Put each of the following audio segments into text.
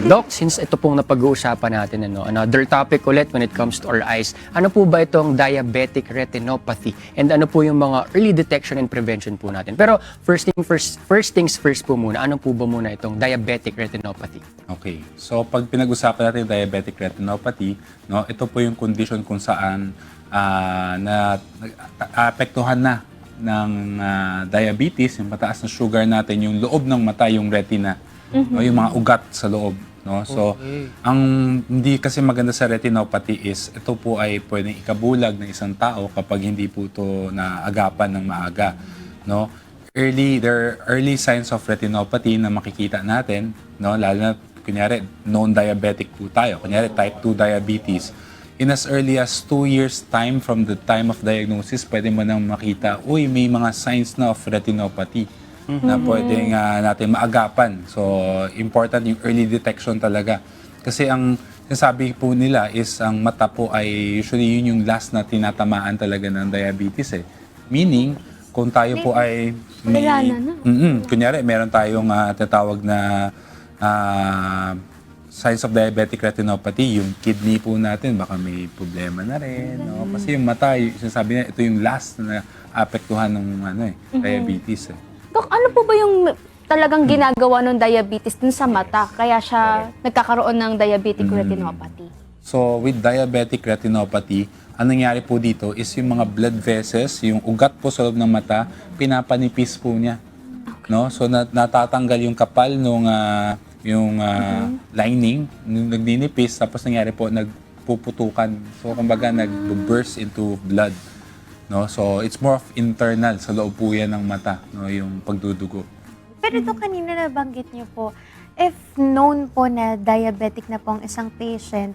Doc, since ito pong napag-uusapan natin, ano, another topic ulit when it comes to our eyes, ano po ba itong diabetic retinopathy? And ano po yung mga early detection and prevention po natin? Pero first, thing first, first things first po muna, ano po ba muna itong diabetic retinopathy? Okay. So pag pinag-usapan natin diabetic retinopathy, no, ito po yung condition kung saan ah, na apektuhan na ng ah, diabetes, yung mataas na sugar natin, yung loob ng mata, yung retina, no, yung mga ugat sa loob. No? So, ang hindi kasi maganda sa retinopathy is ito po ay pwedeng ikabulag ng isang tao kapag hindi po ito naagapan ng maaga. No? Early, there are early signs of retinopathy na makikita natin, no? lalo na kunyari, known diabetic po tayo, kunyari type 2 diabetes. In as early as 2 years time from the time of diagnosis, pwede mo nang makita, uy, may mga signs na of retinopathy na pwedeng ah, natin maagapan. So, important yung early detection talaga. Kasi ang sinasabi po nila is ang mata po ay usually yun yung last na tinatamaan talaga ng diabetes eh. Meaning, kung tayo po ay may... Na? Mm-mm. Kunyari, meron tayong uh, tatawag na ah, signs of diabetic retinopathy, yung kidney po natin, baka may problema na rin. No? Kasi yung mata, yung sinasabi niya, ito yung last na apektuhan ng ano, eh, diabetes. Eh. Dok, ano po ba yung talagang ginagawa ng diabetes dun sa mata? Kaya siya nagkakaroon ng diabetic retinopathy. So, with diabetic retinopathy, ang nangyari po dito is yung mga blood vessels, yung ugat po sa loob ng mata, pinapanipis po niya. No? So, nat- natatanggal yung kapal nung ah, yung ah, lining, nung nagninipis, tapos nangyari po, nagpuputukan. So, kumbaga, nag-burst into blood. No? So, it's more of internal, sa loob po yan ng mata, no? yung pagdudugo. Pero ito kanina nabanggit niyo po, if known po na diabetic na po ang isang patient,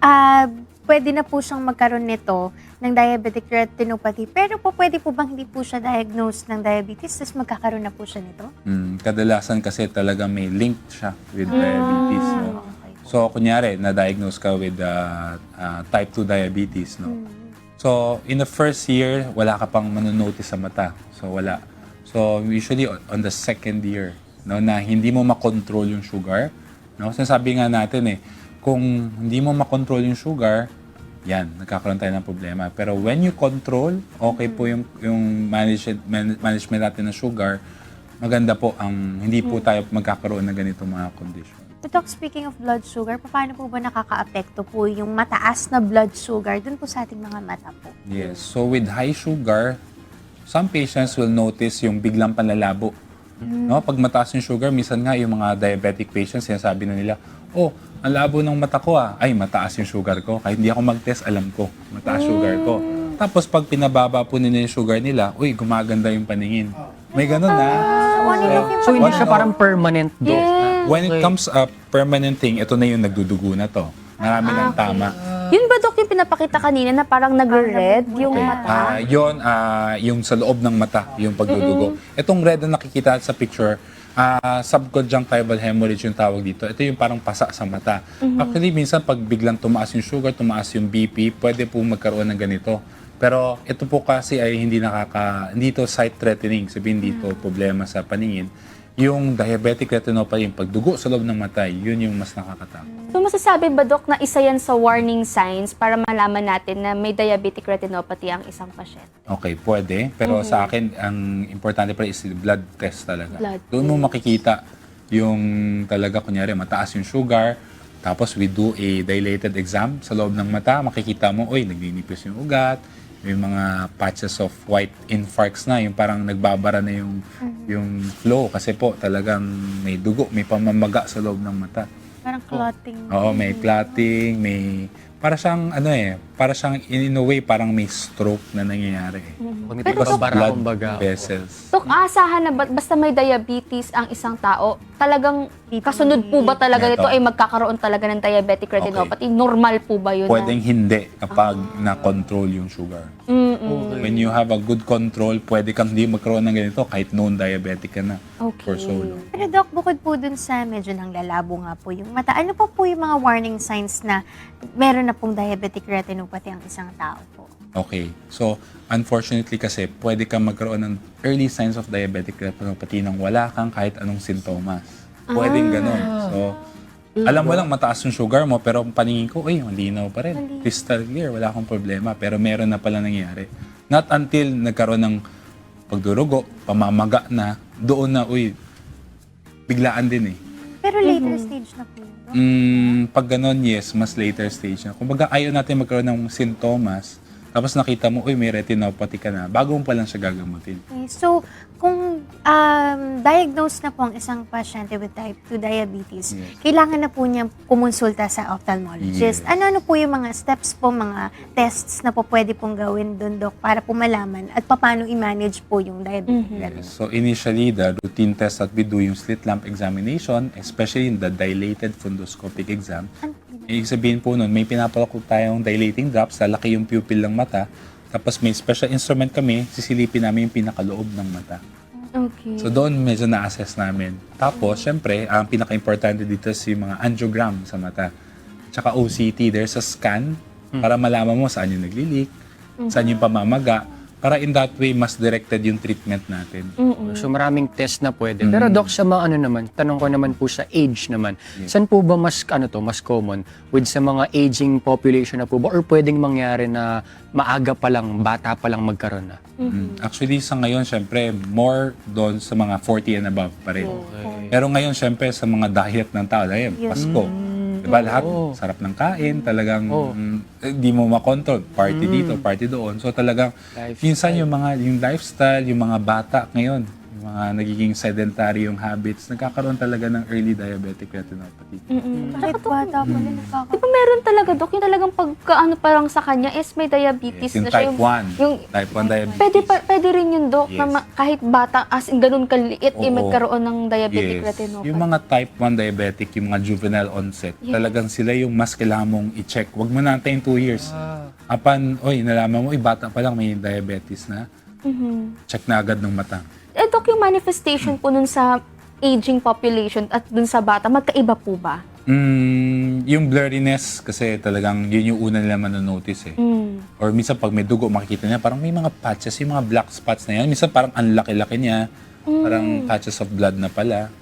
ah pwede na po siyang magkaroon nito ng diabetic retinopathy. Pero po pwede po bang hindi po siya diagnosed ng diabetes, tapos magkakaroon na po siya nito? Mm, kadalasan kasi talaga may link siya with diabetes. No? Okay. So, kunyari, na-diagnose ka with uh, uh, type 2 diabetes, no? So, in the first year, wala ka pang manonotice sa mata. So, wala. So, usually on the second year, no, na hindi mo makontrol yung sugar, no? Sinasabi nga natin eh, kung hindi mo makontrol yung sugar, yan, nagkakaroon tayo ng problema. Pero when you control, okay po yung, yung management, man- management natin ng sugar, maganda po ang hindi po tayo magkakaroon ng ganitong mga condition. But Doc, speaking of blood sugar, paano po ba nakaka-apekto po yung mataas na blood sugar dun po sa ating mga mata po? Yes. So with high sugar, some patients will notice yung biglang panlalabo. No, pag mataas yung sugar, minsan nga yung mga diabetic patients, sinasabi na nila, "Oh, ang labo ng mata ko ah. Ay, mataas yung sugar ko. Kahit hindi ako mag-test, alam ko, mataas sugar ko." Tapos pag pinababa po nila yung sugar nila, uy, gumaganda yung paningin. May ganun na. So hindi siya parang permanent, Doc? na- When it comes a permanent thing, ito na yung nagdudugo na to. Marami ng tama. Yun ba, Dok, yung pinapakita kanina na parang nagre-red yung mata? Ah, yon ah, yung sa loob ng mata, yung pagdudugo. Itong red na nakikita sa picture, ah, subconjunctival hemorrhage yung tawag dito. Ito yung parang pasa sa mata. Actually, minsan pag biglang tumaas yung sugar, tumaas yung BP, pwede po magkaroon ng ganito. Pero ito po kasi ay hindi nakaka, hindi to sight threatening, sabihin dito problema sa paningin. Yung diabetic retinopathy, yung pagdugo sa loob ng mata, yun yung mas nakakatakot. So masasabi ba, Dok, na isa yan sa warning signs para malaman natin na may diabetic retinopathy ang isang pasyente? Okay, pwede. Pero sa akin, ang importante pa is blood test talaga. Blood Doon mo makikita yung talaga, kunyari, mataas yung sugar, tapos we do a dilated exam sa loob ng mata, makikita mo, oy, nagninipis yung ugat, may mga patches of white infarcts na, yung parang nagbabara na yung, yung flow. Kasi po, talagang may dugo, may pamamaga sa loob ng mata. Parang clotting. Oo, may clotting, may... Para siyang, ano eh, para siyang, in, in a way, parang may stroke na nangyayari. Pag may Pero, pagbabara, blood kumbaga. vessels. Dok, aasahan na ba, basta may diabetes ang isang tao, talagang kasunod po ba talaga Ito. nito ay magkakaroon talaga ng diabetic retinopathy? Normal po ba yun? na- Pwedeng hindi kapag na-control yung sugar. Mm-mm. When you have a good control, pwede kang hindi magkaroon ng ganito kahit known diabetic ka na Okay. for so long. Pero Doc, bukod po dun sa medyo nang lalabo nga po yung mata, ano pa po yung mga warning signs na meron na pong diabetic retinopathy ang isang tao po? Okay. So, unfortunately kasi, pwede kang magkaroon ng early signs of diabetic retinopathy nang wala kang kahit anong sintomas. Pwedeng ganun. So, Alam mo lang, mataas yung sugar mo, pero ang paningin ko, ay, malinaw pa rin. Crystal clear, wala akong problema. Pero meron na pala nangyari. Not until nagkaroon ng pagdurugo, pamamaga na, doon na, uy, biglaan din eh. Pero later stage na po yun. Mm, pag ganon, yes, mas later stage na. Kumbaga, ayaw natin magkaroon ng sintomas, tapos nakita mo, uy, may retinopathy ka na, bago mo pa lang siya gagamutin. Okay, so, kung um, diagnosed na po ang isang pasyente with type 2 diabetes, Yes. kailangan na po niya kumonsulta sa ophthalmologist. Yes. Ano-ano po yung mga steps po, mga tests na po pwede pong gawin doon, Dok, para po malaman at paano i-manage po yung diabetic retinopathy? So initially, the routine test that we do yung slit lamp examination, especially in the dilated fundoscopic exam. Ibig sabihin po nun, may pinapalako tayong dilating drops, lalaki yung pupil ng mata, tapos may special instrument kami, sisilipin namin yung pinakaloob ng mata. Okay. So doon medyo na-assess namin. Tapos, syempre, ang pinaka-importante dito is yung mga angiogram sa mata. Tsaka OCT, there's a scan para malaman mo saan yung naglilik, saan yung pamamaga, para in that way, mas directed yung treatment natin. So maraming test na pwede. Pero Doc, sa mga ano naman, tanong ko naman po sa age naman. Saan po ba mas ano to, mas common with sa mga aging population na po ba or pwedeng mangyari na maaga pa lang, bata pa lang magkaroon na? Mm. Actually, sa ngayon, syempre, more doon sa mga 40 and above pa rin. Pero ngayon, syempre, sa mga diet ng tao, dahil Pasko, diba, lahat Oo. sarap ng kain, talagang Oo. mm, eh, di mo makontrol, party dito, party doon. So talagang, Lifestyle. minsan yung mga, yung lifestyle, yung mga bata ngayon, mga nagiging sedentary yung habits, nagkakaroon talaga ng early diabetic retinopathy. Bakit bata pa nakaka- Di ba meron talaga, Dok, yung talagang pagkaano parang sa kanya is may diabetes Yes, yung na siya. type 1. Yung, type 1 diabetes. pwede, pa, pwede rin yun, Dok, na Yes. ma- kahit bata, as in ganun kaliit, eh, Oo. magkaroon ng diabetic Yes. retinopathy. Yung mga type 1 diabetic, yung mga juvenile onset, talagang sila yung mas kailangan mong i-check. Huwag mo natin 2 years. Apan, oy, nalaman mo, oy, bata pa lang may diabetes na, Mhm. check na agad ng mata. Dok, yung manifestation po nun sa aging population at dun sa bata, magkaiba po ba? Mm, yung blurriness, kasi talagang yun yung una nila manonotice eh. Mm. Or minsan pag may dugo, makikita niya, parang may mga patches, yung mga black spots na yan. Minsan parang ang laki-laki niya, parang patches of blood na pala.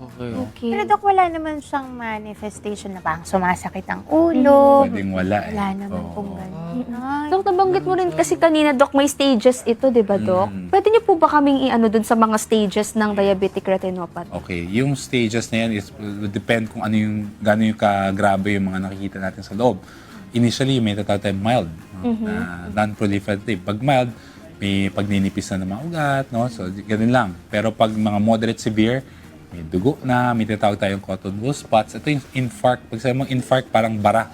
Okay. Okay. Pero Dok, wala naman siyang manifestation na parang sumasakit ang ulo. Pwedeng wala eh. Wala naman Oo. pong ganun. Ay, Dok, nabanggit mo rin kasi kanina, Dok, may stages ito, di ba, Dok? Mm. Pwede niyo po ba kaming i-ano dun sa mga stages ng diabetic retinopathy? Okay, yung stages na yan is will depend kung ano yung gano'n yung kagrabe yung mga nakikita natin sa loob. Initially, may tatawag tayong mild, no? na non-proliferative. Pag mild, may pagninipis na ng mga ugat, no? So, ganun lang. Pero pag mga moderate severe, may dugo na, may tatawag tayong cotton wool spots. Ito yung infarct. Pag sabi mong infarct, parang bara.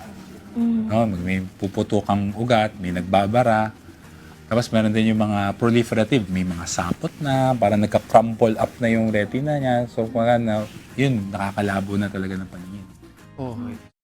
No? May puputukang ugat, may nagbabara. Tapos meron din yung mga proliferative, may mga sapot na, parang nagka-crumple up na yung retina niya. So, parang na, yun, nakakalabo na talaga ng paningin. Okay.